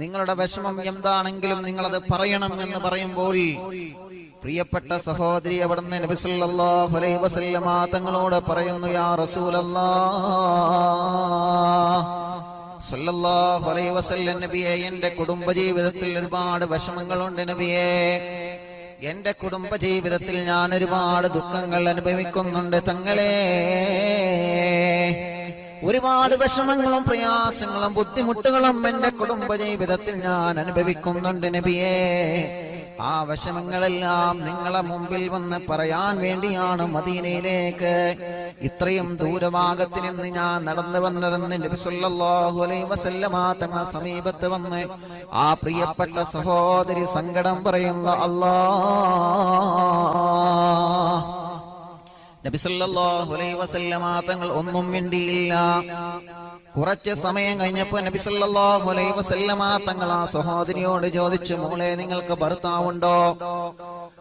നിങ്ങളുടെ വിഷമം എന്താണെങ്കിലും നിങ്ങൾ അത് പറയണം എന്ന് പറയുമ്പോൾ പ്രിയപ്പെട്ട സഹോദരി അവിടുന്ന് വസല്ലമ തങ്ങളോട് പറയുന്നു യാ റസൂലല്ലാഹ് സല്ലല്ലാഹു അലൈഹി വസല്ലം നബിയെ എന്റെ കുടുംബ ജീവിതത്തിൽ ഒരുപാട് വിഷമങ്ങളുണ്ട് നബിയെ. എന്റെ കുടുംബ ജീവിതത്തിൽ ഞാൻ ഒരുപാട് ദുഃഖങ്ങൾ അനുഭവിക്കുന്നുണ്ട് തങ്ങളെ. ഒരുപാട് വിഷമങ്ങളും പ്രയാസങ്ങളും ബുദ്ധിമുട്ടുകളും എന്റെ കുടുംബ ജീവിതത്തിൽ ഞാൻ അനുഭവിക്കുന്നുണ്ട് നബിയേ. ആ വിഷമങ്ങളെല്ലാം നിങ്ങളെ മുമ്പിൽ വന്ന് പറയാൻ വേണ്ടിയാണ് മദീനയിലേക്ക്. ഇത്രയും ദൂരഭാഗത്ത് നിന്ന് ഞാൻ നടന്നു വന്നതെന്ന് നബി സല്ലല്ലാഹു അലൈഹി വസല്ലമ തങ്ങളെ സമീപത്ത് വന്ന് ആ പ്രിയപ്പെട്ട സഹോദരി സങ്കടം പറയുന്ന അല്ലാ വസല്ലമ തങ്ങൾ ഒന്നും മിണ്ടിയില്ല. കുറച്ച് സമയം കഴിഞ്ഞപ്പോ നബി സല്ലല്ലാഹു അലൈഹി വസല്ലമ തങ്ങൾ ആ സഹോദരിയോട് ചോദിച്ചു മോളെ നിങ്ങൾക്ക് ഭർത്താവുണ്ടോ?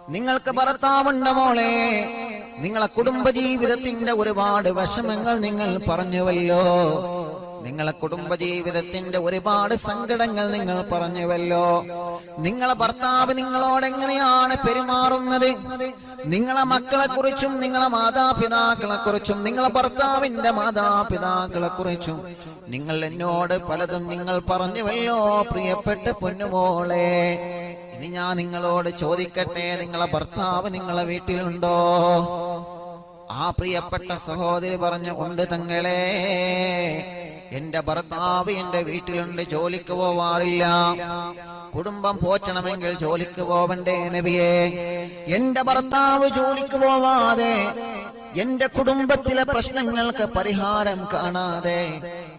നിങ്ങൾക്ക് ഭർത്താവുണ്ടോ മോളെ. നിങ്ങളെ കുടുംബ ജീവിതത്തിന്റെ ഒരുപാട് വിഷമങ്ങൾ നിങ്ങൾ പറഞ്ഞുവല്ലോ. നിങ്ങളെ കുടുംബ ജീവിതത്തിന്റെ ഒരുപാട് സങ്കടങ്ങൾ നിങ്ങൾ പറഞ്ഞുവല്ലോ. നിങ്ങളെ ഭർത്താവ് നിങ്ങളോട് എങ്ങനെയാണ് പെരുമാറുന്നത്? നിങ്ങളെ മക്കളെ കുറിച്ചും നിങ്ങളെ മാതാപിതാക്കളെ കുറിച്ചും നിങ്ങളെ ഭർത്താവിന്റെ മാതാപിതാക്കളെ കുറിച്ചും നിങ്ങൾ എന്നോട് പലതും നിങ്ങൾ പറഞ്ഞുവല്ലോ പ്രിയപ്പെട്ട പൊന്നുമോളെ. ഇനി ഞാൻ നിങ്ങളോട് ചോദിക്കട്ടെ നിങ്ങളെ ഭർത്താവ് നിങ്ങളെ വീട്ടിലുണ്ടോ? ആ പ്രിയപ്പെട്ട സഹോദരി പറഞ്ഞു ഉണ്ട് തങ്ങളെ. എന്റെ ഭർത്താവ് എന്റെ വീട്ടിലുണ്ട് ജോലിക്ക് പോവാറില്ല. കുടുംബം പോറ്റണമെങ്കിൽ ജോലിക്ക് പോവണ്ടേ നബിയെ. എന്റെ ഭർത്താവ് ജോലിക്ക് പോവാതെ എന്റെ കുടുംബത്തിലെ പ്രശ്നങ്ങൾക്ക് പരിഹാരം കാണാതെ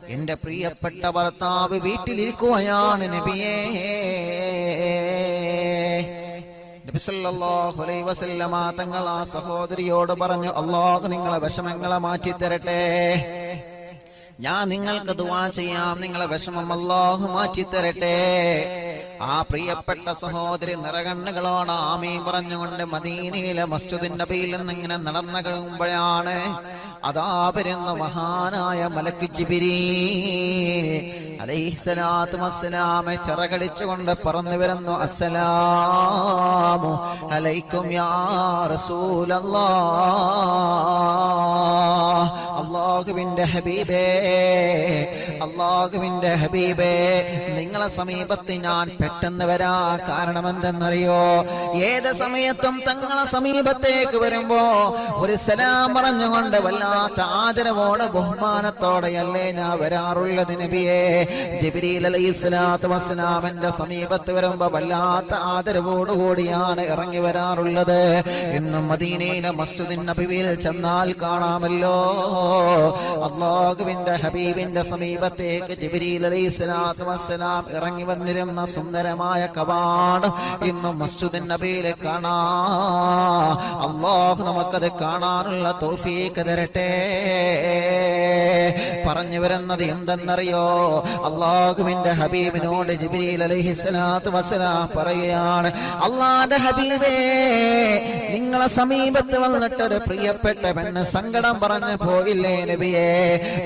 എന്റെ പ്രിയപ്പെട്ട ഭർത്താവ് വീട്ടിലിരിക്കുകയാണ് നബിയേ. തങ്ങൾ ആ സഹോദരിയോട് പറഞ്ഞു അള്ളാഹ് നിങ്ങളെ വിഷമങ്ങളെ മാറ്റി തരട്ടെ ഞാൻ നിങ്ങൾക്ക് ദുവാ ചെയ്യാം. നിങ്ങളെ വിഷമം അല്ലാഹു മാറ്റി തരട്ടെ ആ പ്രിയപ്പെട്ട സഹോദരി നിറകണ്ണുകളോട് ആമീ പറഞ്ഞുകൊണ്ട് മദീനയിലെ മസ്ജിദിന്റെ നബിയിൽ നിന്ന് ഇങ്ങനെ നടന്നു കഴിയുമ്പോഴാണ് അതാ വരുന്ന മഹാനായ മലക്ക് ജിബിരി അലൈഹിസ്സലാത്തു ചിറകടിച്ചുകൊണ്ട് പറന്നു വരുന്നു അസ്സലാമു അലൈക്കും യാ റസൂലല്ലാഹ്. അള്ളാഹുവിന്റെ ഹബീബേ അള്ളാഹുവിന്റെ ഹബീബേ നിങ്ങളെ സമീപത്ത് ഞാൻ പെട്ടെന്ന് വരാ. കാരണം എന്തെന്നറിയോ ഏത് സമയത്തും തങ്ങളെ സമീപത്തേക്ക് വരുമ്പോ ഒരു സലാം പറഞ്ഞുകൊണ്ട് വല്ലാത്ത ആദരവോടെ ബഹുമാനത്തോടെയല്ലേ ഞാൻ വരാറുള്ളത് നബിയേ. ജബിരിൽ അലൈഹി സ്വലാത്തു വസ്സലാമിന്റെ സമീപത്ത് വരുമ്പോ വല്ലാത്ത ആദരവോടുകൂടിയാണ് ഇറങ്ങി വരാറുള്ളത്. ഇന്നും മദീനയിലെ മസ്ജിദിൻ നബിയിൽ ചെന്നാൽ കാണാമല്ലോ. അള്ളാഹുവിന്റെ ഹബീബിന്റെ സമീപത്തേക്ക് ജിബിരിൽ അലൈഹി സ്വലാത്തു വസ്സലാം ഇറങ്ങി വന്നിരുന്ന സുന്ദരമായ കവാടം ഇന്നും മസ്ജിദിൻ നബിയിലെ കാണാ. അള്ളാഹു നമുക്കത് കാണാനുള്ള തോഫീക്ക് തരട്ടെ. പറഞ്ഞു വരുന്നത് എന്തെന്നറിയോ? അള്ളാഹുവിന്റെ ഹബീബിനോട് ജിബിരിൽ അലഹിസ്ലാത്ത് വസലാം പറയുകയാണ് അള്ളാന്റെ ഹബീബേ നിങ്ങളെ സമീപത്ത് വന്നിട്ട് ഒരു പ്രിയപ്പെട്ട പെണ്ണ് സങ്കടം പറഞ്ഞു പോയില്ലേ നബിയെ?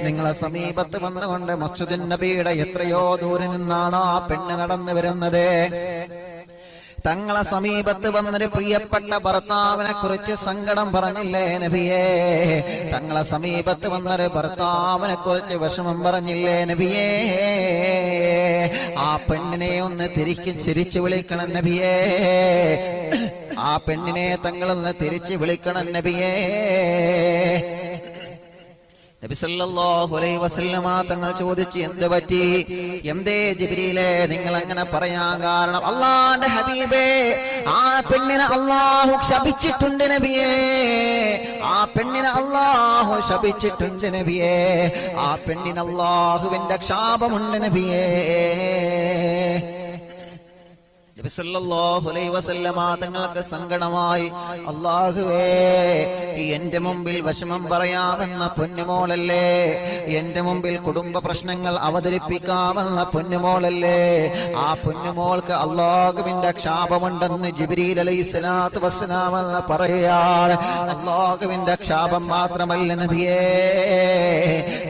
നിങ്ങളെ സമീപത്ത് വന്നുകൊണ്ട് മസ്ജിദുൻ നബിയുടെ എത്രയോ ദൂരെ നിന്നാണ് ആ പെണ്ണ് നടന്നു വരുന്നത്? തങ്ങളെ സമീപത്ത് വന്നൊരു പ്രിയപ്പെട്ട ഭർത്താവിനെ കുറിച്ച് സങ്കടം പറഞ്ഞില്ലേ നബിയേ? തങ്ങളെ സമീപത്ത് വന്നൊരു ഭർത്താവിനെ കുറിച്ച് വിഷമം പറഞ്ഞില്ലേ നബിയേ? ആ പെണ്ണിനെ ഒന്ന് തിരിക്ക് ചിരിച്ചു വിളിക്കണം നബിയേ. ആ പെണ്ണിനെ തങ്ങളൊന്ന് തിരിച്ചു വിളിക്കണം നബിയേ. തങ്ങൾ ചോദിച്ചു എന്ത് പറ്റി? എന്തേ ജിബിരിയിലെ നിങ്ങൾ അങ്ങനെ പറയാൻ കാരണം? അള്ളാന്റെ ഹബീബേ ആ പെണ്ണിനെ അള്ളാഹു ശപിച്ചിട്ടുണ്ട് നബിയേ. ആ പെണ്ണിനെ അള്ളാഹു ശപിച്ചിട്ടുണ്ട് നബിയേ. ആ പെണ്ണിന് അള്ളാഹുവിന്റെ ക്ഷാപമുണ്ട് നബിയേ. തങ്ങൾക്ക് സങ്കടമായി അള്ളാഹുവേ എന്റെ മുമ്പിൽ വിഷമം പറയാമെന്ന പൊന്നുമോളല്ലേ? എന്റെ മുമ്പിൽ കുടുംബ പ്രശ്നങ്ങൾ അവതരിപ്പിക്കാമെന്ന പൊന്നുമോളല്ലേ? ആ പൊന്നുമോൾക്ക് അള്ളാഹുവിന്റെ ക്ഷാപമുണ്ടെന്ന് ജിബിരിയിൽ അലൈഹി സ്വലാത്ത് വസ്സലാമെന്ന് പറയുകയാണ്. അള്ളാഹുവിന്റെ ക്ഷാപം മാത്രമല്ല നബിയേ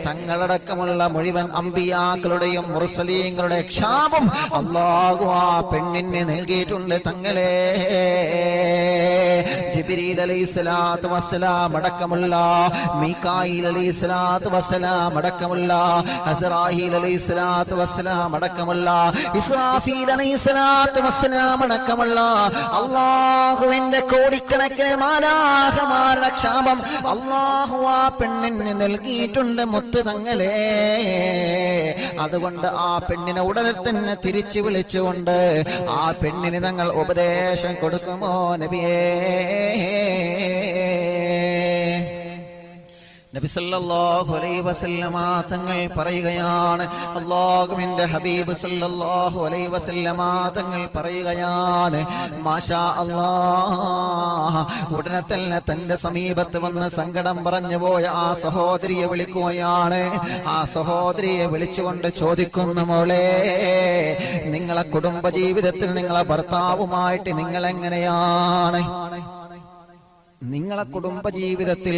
തങ്ങളടക്കമുള്ള മുഴുവൻ അമ്പിയാക്കളുടെയും മുർസലീങ്ങളുടെ ക്ഷാപം അള്ളാഹു ആ പെണ്ണിന് നൽകിയിട്ടുണ്ട് തങ്ങളെ. അടക്കമുള്ള അടക്കമുള്ള അടക്കമുള്ള ക്ഷാപം അള്ളാഹു ആ പെണ്ണിന് നൽകിയിട്ടുണ്ട് മുത്ത് തങ്ങളെ. അതുകൊണ്ട് ആ പെണ്ണിനെ ഉടനെ തന്നെ തിരിച്ചു വിളിച്ചുകൊണ്ട് ആ പെണ്ണിന് തങ്ങൾ ഉപദേശം കൊടുക്കുമോ നബിയേ? നബി സല്ലല്ലാഹു അലൈഹി വസല്ലമ തങ്ങൾ പറയുകയാണ് അള്ളാഹുവിന്റെ ഹബീബ് സല്ലല്ലാഹു അലൈഹി വസല്ലമ തങ്ങൾ പറയുകയാണ് മാഷാ അല്ലാഹ് ഉടനെ തന്നെ തന്റെ സമീപത്ത് വന്ന് സങ്കടം പറഞ്ഞു പോയ ആ സഹോദരിയെ വിളിക്കുകയാണ്. ആ സഹോദരിയെ വിളിച്ചുകൊണ്ട് ചോദിക്കുന്നു മോളെ നിങ്ങളെ കുടുംബ ജീവിതത്തിൽ നിങ്ങളെ ഭർത്താവുമായിട്ട് നിങ്ങൾ എങ്ങനെയാണ് നിങ്ങളെ കുടുംബ ജീവിതത്തിൽ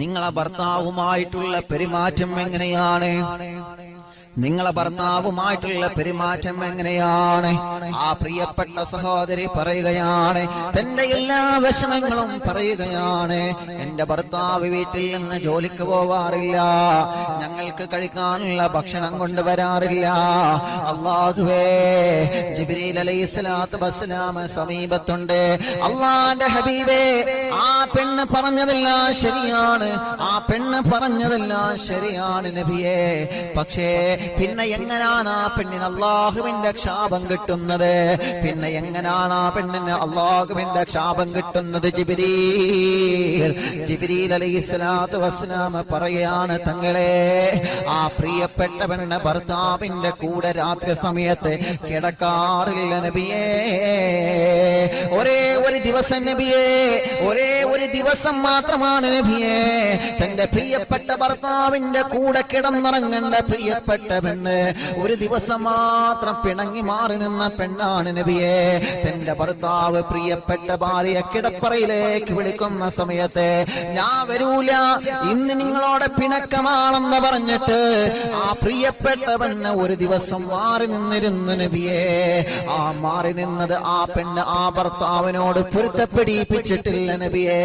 നിങ്ങളെ ഭർത്താവുമായിട്ടുള്ള പെരുമാറ്റം എങ്ങനെയാണ്? നിങ്ങളെ ഭർത്താവുമായിട്ടുള്ള പെരുമാറ്റം എങ്ങനെയാണ്? ആ പ്രിയപ്പെട്ട സഹോദരി പറയുകയാണ് തന്റെ എല്ലാ വിഷമങ്ങളും പറയുകയാണ്. എന്റെ ഭർത്താവ് വീട്ടിൽ നിന്ന് ജോലിക്ക് പോവാറില്ല. ഞങ്ങൾക്ക് കഴിക്കാനുള്ള ഭക്ഷണം കൊണ്ടുവരാറില്ല. അള്ളാഹുവേ ജിബ്രീൽ അലൈഹി സ്വലാത്തു വസ്സലാം സമീപത്തുണ്ട്. അള്ളാന്റെ ഹബീബേ ആ പെണ്ണ് പറഞ്ഞതെല്ലാം ശരിയാണ്. ആ പെണ്ണ് പറഞ്ഞതെല്ലാം ശരിയാണ് നബിയെ. പക്ഷേ പിന്നെ എങ്ങനാണ് ആ പെണ്ണിന് അള്ളാഹുവിന്റെ ക്ഷാപം കിട്ടുന്നത്? പിന്നെ എങ്ങനാണ് ആ പെണ്ണിന് അള്ളാഹുവിന്റെ ക്ഷാപം കിട്ടുന്നത്? ജിബിരീൽ ജിബിരീൽ അലൈഹി സ്വലാത്തു വസ്സലാം പറയാണ് തങ്ങളെ ആ പ്രിയപ്പെട്ട പെണ്ണ് ഭർത്താവിന്റെ കൂടെ രാത്രി സമയത്ത് കിടക്കാറില്ല നബിയേ. ഒരേ ഒരു ദിവസം നബിയേ ഒരേ ഒരു ദിവസം മാത്രമാണ് നബിയെ. തന്റെ പ്രിയപ്പെട്ട ഭർത്താവിന്റെ കൂടെ കിടന്നിറങ്ങേണ്ട പ്രിയപ്പെട്ട പെണ്ണ് ഒരു ദിവസം മാത്രം പിണങ്ങി മാറി നിന്ന പെണ്ണാണ് നബിയെ. തന്റെ ഭർത്താവ് പ്രിയപ്പെട്ട ഭാര്യ കിടപ്പറയിലേക്ക് വിളിക്കുന്ന സമയത്ത് ഞാൻ വരൂല ഇന്ന് നിങ്ങളോട് പിണക്കമാണെന്ന് പറഞ്ഞിട്ട് ആ പ്രിയപ്പെട്ട പെണ്ണ് ഒരു ദിവസം മാറി നിന്നിരുന്നു നബിയെ. ആ മാറി നിന്നത് ആ പെണ്ണ് ആ ഭർത്താവിനോട് പൊരുത്തപ്പെടിപ്പിച്ചിട്ടില്ല നബിയെ.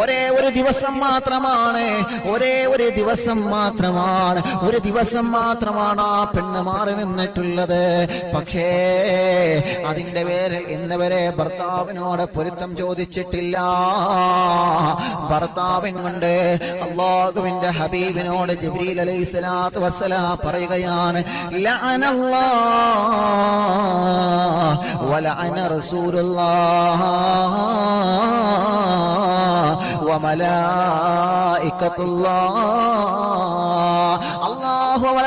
ഒരേ ഒരു ദിവസം മാത്രമാണ് ഒരേ ഒരു ദിവസം മാത്രമാണ് ഒരു ദിവസം മാത്രമാണ് ആ പെണ്ണ് മാറി നിന്നിട്ടുള്ളത്. പക്ഷേ അതിന്റെ പേരിൽ ഇന്നവരെ ഭർത്താവിനോട് പൊരുത്തം ചോദിച്ചിട്ടില്ല. ഭർത്താവിൻ കൊണ്ട് അള്ളാഹുവിന്റെ ഹബീബിനോട് ജിബ്രീൽ അലൈഹി സ്വലാത്തു വസ്സലാം പറയുകയാണ് വലഅന റസൂലുള്ളാഹ് വമലായികത്തുല്ലാഹ് അള്ളാഹു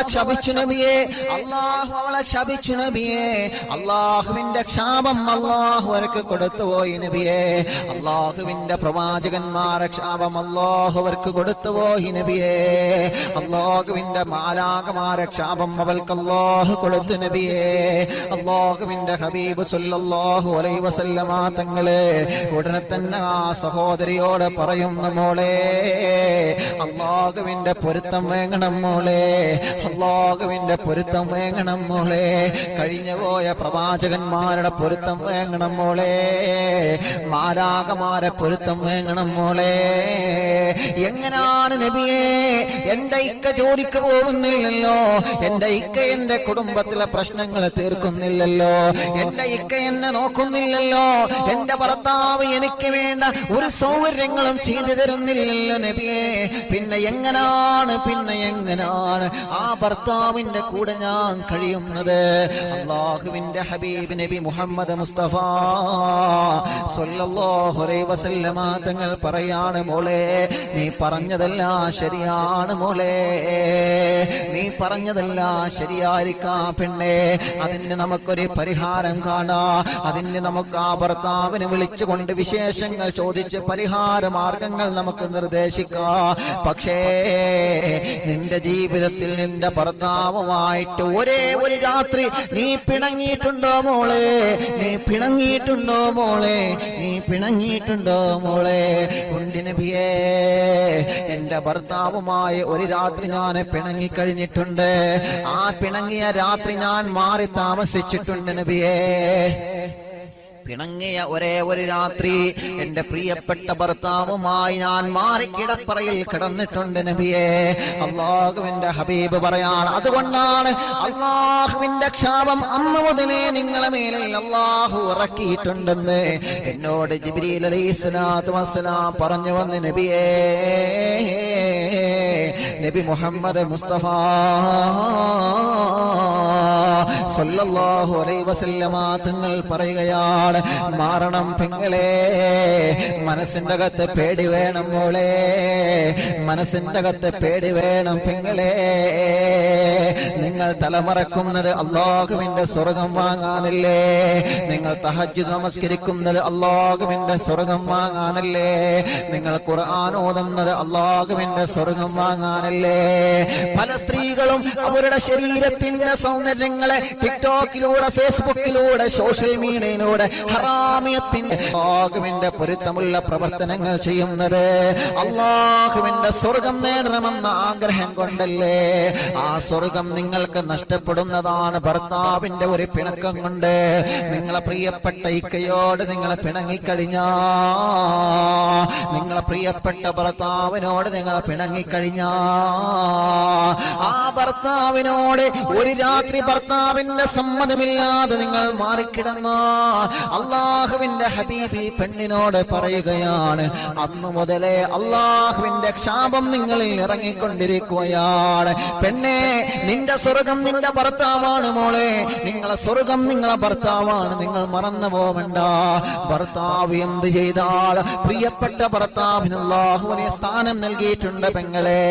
അവളെ ക്ഷപിച്ചു നബിയെ അള്ളാഹു അവളെ ക്ഷപിച്ചു നബിയെ അള്ളാഹുവിന്റെ ക്ഷാപം അള്ളാഹു അവർക്ക് കൊടുത്തുപോയി നബിയെ അള്ളാഹുവിന്റെ പ്രവാചകന്മാരെ ക്ഷാപം അള്ളാഹു അവർക്ക് കൊടുത്തുപോയി നബിയെ അള്ളാഹുവിന്റെ മാലാകമാരെ ക്ഷാപം അവൾക്ക് അള്ളാഹു കൊടുത്തു നബിയെ അള്ളാഹുവിന്റെ ഹബീബ് സുല്ലാഹു അലൈഹി വസല്ലമ തങ്ങളെ ഉടനെ തന്നെ ആ സഹോദരിയോട് പറയുന്ന മോളെ അള്ളാഹുവിന്റെ പൊരുത്തം വേങ്ങണം മോളെ അള്ളാഹുവിന്റെ പൊരുത്തം വേങ്ങണം മോളെ. കഴിഞ്ഞു പോയ പ്രവാചകന്മാരുടെ പൊരുത്തം വേങ്ങണം മോളെ. മാലാകമാരെ പൊരുത്തം വേങ്ങണം മോളെ. എങ്ങനാണ് നബിയെ? എന്റെ ഇക്ക ജോലിക്ക് പോകുന്നില്ലല്ലോ. എന്റെ ഇക്ക എന്റെ കുടുംബത്തിലെ പ്രശ്നങ്ങൾ തീർക്കുന്നില്ലല്ലോ. എന്റെ ഇക്ക എന്നെ നോക്കുന്നില്ലല്ലോ. എന്റെ ഭർത്താവ് എനിക്ക് വേണ്ട ഒരു സൗകര്യങ്ങളും ചെയ്തു തരുന്നില്ലല്ലോ നബിയെ. പിന്നെ എങ്ങനാണ് പിന്നെ എങ്ങനാണ്? ആ ഭർത്താവിന്റെ കൂടെ ഞാൻ കഴിയുന്നത്. അള്ളാഹുവിന്റെ ഹബീബ് നബി മുഹമ്മദ് മുസ്തഫ വസല്ലമ തങ്ങൾ പറയാണ് മോളെ നീ പറഞ്ഞതെല്ലാം ശരിയാണ് മോളെ. നീ പറഞ്ഞതെല്ലാം ശരിയായിരിക്കാം പെണ്ണെ. അതിന് നമുക്കൊരു പരിഹാരം കാണാ. അതിന് നമുക്ക് ആ ഭർത്താവിനെ വിളിച്ചുകൊണ്ട് വിശേഷങ്ങൾ ചോദിച്ച് പരിഹാര മാർഗങ്ങൾ നമുക്ക് നിർദ്ദേശിക്കാം. പക്ഷേ നിന്റെ ജീവിതത്തിൽ നിന്റെ ഭർത്താവുമായിട്ട് ഒരേ ഒരു രാത്രി നീ പിണങ്ങിയിട്ടുണ്ടോ മോളെ? നീ പിണങ്ങിയിട്ടുണ്ടോ മോളെ? നീ പിണങ്ങിയിട്ടുണ്ടോ മോളെ? കുണ്ടിനബിയേ നബിയേ എന്റെ ഭർത്താവുമായി ഒരു രാത്രി ഞാൻ പിണങ്ങിക്കഴിഞ്ഞിട്ടുണ്ട്. ആ പിണങ്ങിയ രാത്രി ഞാൻ മാറി താമസിച്ചിട്ടുണ്ട് നബിയേ. പിണങ്ങിയ ഒരേ ഒരു രാത്രി എന്റെ പ്രിയപ്പെട്ട ഭർത്താവുമായി ഞാൻ മാറി കിടപ്പറയിൽ കിടന്നിട്ടുണ്ട് നബിയേ. അള്ളാഹുവിന്റെ ഹബീബ് പറയാണ് അതുകൊണ്ടാണ് അള്ളാഹുവിന്റെ ക്ഷാപം അന്ന് മുതലേ നിങ്ങളെ മേലിൽ അള്ളാഹു ഇറക്കിയിട്ടുണ്ടെന്ന് എന്നോട് ജിബ്രീൽ പറഞ്ഞു വന്ന് നബിയേ നബി മുഹമ്മദ് മുസ്തഫ. സല്ലല്ലാഹു അലൈഹി വസല്ലമ തങ്ങൾ പറയുകയാണ് മാറണം പെങ്ങളെ മനസ്സിന്റെ അകത്ത് പേടി വേണം മോളെ മനസ്സിന്റെ അകത്ത് പേടി വേണം പെങ്ങളെ. നിങ്ങൾ തലമറക്കുന്നത് അള്ളാഹുവിന്റെ സ്വർഗം വാങ്ങാനല്ലേ? നിങ്ങൾ തഹജ് നമസ്കരിക്കുന്നത് അള്ളാഹുവിന്റെ സ്വർഗം വാങ്ങാനല്ലേ? നിങ്ങൾ ഖുർആൻ ഓതുന്നത് അള്ളാഹുവിന്റെ സ്വർഗം വാങ്ങാനല്ലേ? പല സ്ത്രീകളും അവരുടെ ശരീരത്തിന്റെ സൗന്ദര്യങ്ങളെ ടിക്ടോക്കിലൂടെ ഫേസ്ബുക്കിലൂടെ സോഷ്യൽ മീഡിയയിലൂടെ ഹറാമിയത്തിന്റെ ലോകമിന്റെ പൊരുത്തമുള്ള പ്രവർത്തനങ്ങൾ ചെയ്യുന്നത്. അള്ളാഹുവിന്റെ സ്വർഗം നേടണമെന്ന ആഗ്രഹം കൊണ്ടല്ലേ? ആ സ്വർഗം നിങ്ങൾക്ക് നഷ്ടപ്പെടുന്നതാണ് ഭർത്താവിന്റെ ഒരു പിണക്കം കൊണ്ട്. നിങ്ങളെ പ്രിയപ്പെട്ട ഇക്കയോട് നിങ്ങളെ പിണങ്ങിക്കഴിഞ്ഞാ നിങ്ങളെ പ്രിയപ്പെട്ട ഭർത്താവിനോട് നിങ്ങളെ പിണങ്ങിക്കഴിഞ്ഞാ ആ ഭർത്താവിനോട് ഒരു രാത്രി ഭർത്താവിന്റെ സമ്മതമില്ലാതെ നിങ്ങൾ മാറിക്കിടന്ന. അള്ളാഹുവിന്റെ ഹബീബി പെണ്ണിനോട് പറയുകയാണ് അന്ന് മുതലേ അള്ളാഹുവിന്റെ ക്ഷാപം നിങ്ങളിൽ ഇറങ്ങിക്കൊണ്ടിരിക്കുകയാണ്. പെണ്ണെ നിന്റെ സ്വർഗം നിന്റെ ഭർത്താവാണ് മോളെ. നിങ്ങളെ സ്വർഗം നിങ്ങളെ ഭർത്താവാണ്. നിങ്ങൾ മറന്നു പോവണ്ട. ഭർത്താവ് എന്ത് ചെയ്താൽ പ്രിയപ്പെട്ട ഭർത്താവിന് അള്ളാഹുവിനെ സ്ഥാനം നൽകിയിട്ടുണ്ട് പെങ്ങളെ.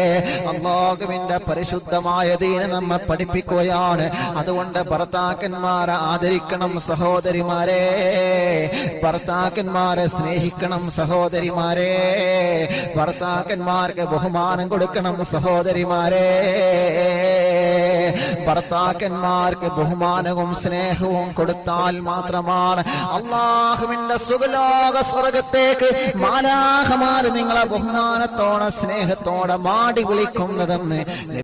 അള്ളാഹുവിന്റെ പരിശുദ്ധമായ ദീനെ നമ്മെ പഠിപ്പിക്കുകയാണ്. അതുകൊണ്ട് ഭർത്താക്കന്മാരെ ആദരിക്കണം സഹോദരിമാരെ. ഭർത്താക്കന്മാരെ സ്നേഹിക്കണം സഹോദരിമാരെ. ഭർത്താക്കന്മാർക്ക് ബഹുമാനം കൊടുക്കണം സഹോദരിമാരെ. ഭർത്താക്കന്മാർക്ക് ബഹുമാനവും സ്നേഹവും കൊടുത്താൽ മാത്രമാണ് അള്ളാഹുവിന്റെ സുഖലോക സ്വർഗത്തേക്ക് മാലാഹമാര് നിങ്ങളെ ബഹുമാനത്തോടെ സ്നേഹത്തോടെ മാടി വിളിക്കുന്നതെന്ന്